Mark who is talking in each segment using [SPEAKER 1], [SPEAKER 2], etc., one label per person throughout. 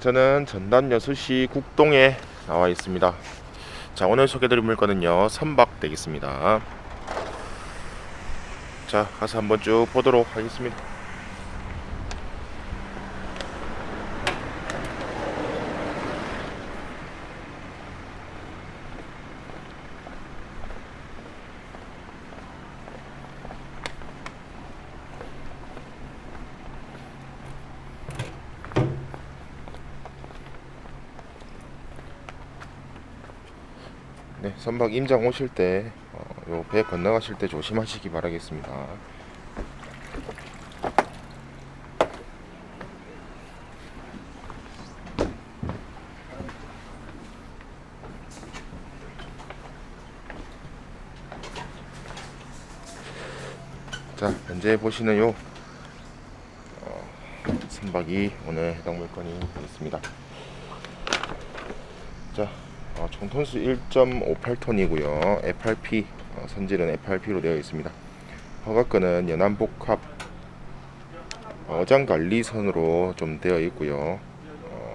[SPEAKER 1] 저는 전남 여수시 국동에 나와 있습니다. 자, 오늘 소개드릴 물건은요, 선박 되겠습니다. 자, 가서 한번 쭉 보도록 하겠습니다. 네, 선박 임장 오실 때, 어, 요배 건너가실 때 조심하시기 바라겠습니다. 자, 현재 보시는 요 어, 선박이 오늘 해당 물건이 되겠습니다. 자, 어, 총 톤수 1.58톤이고요. FRP 어, 선질은 FRP로 되어 있습니다. 허가권은 연안복합 어장 관리선으로 좀 되어 있고요. 어,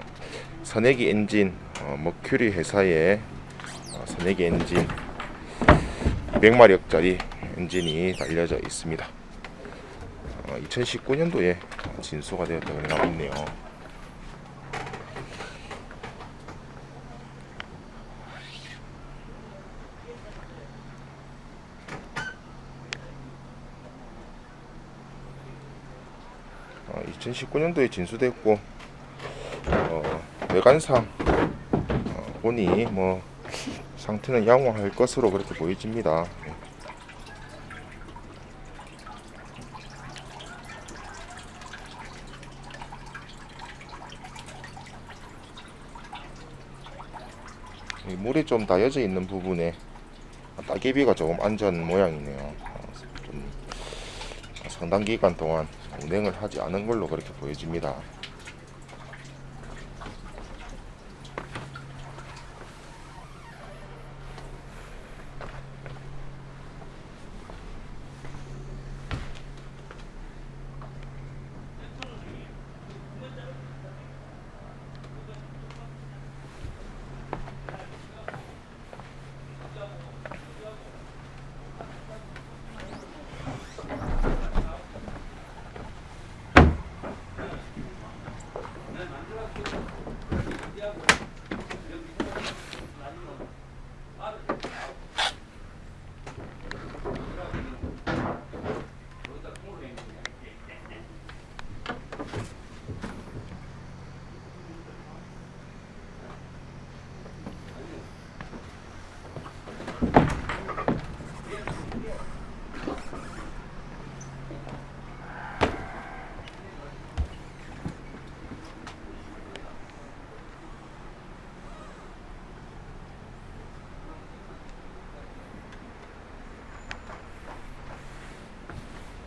[SPEAKER 1] 선내기 엔진 어, 머큐리 회사의 어, 선내기 엔진 200마력짜리 엔진이 달려져 있습니다. 어, 2019년도에 진수가 되었다고 나와 있네요. 어, 2019년도에 진수됐고 어, 외관상 어, 보니 뭐 상태는 양호할 것으로 그렇게 보여집니다. 이 물이 좀 다여져 있는 부분에 따개비가 조금 안전 모양이네요. 어, 좀 상당 기간 동안 운행을 하지 않은 걸로 그렇게 보여집니다.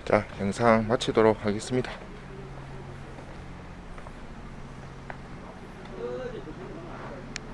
[SPEAKER 1] 자, 영상 마치도록 하겠습니다.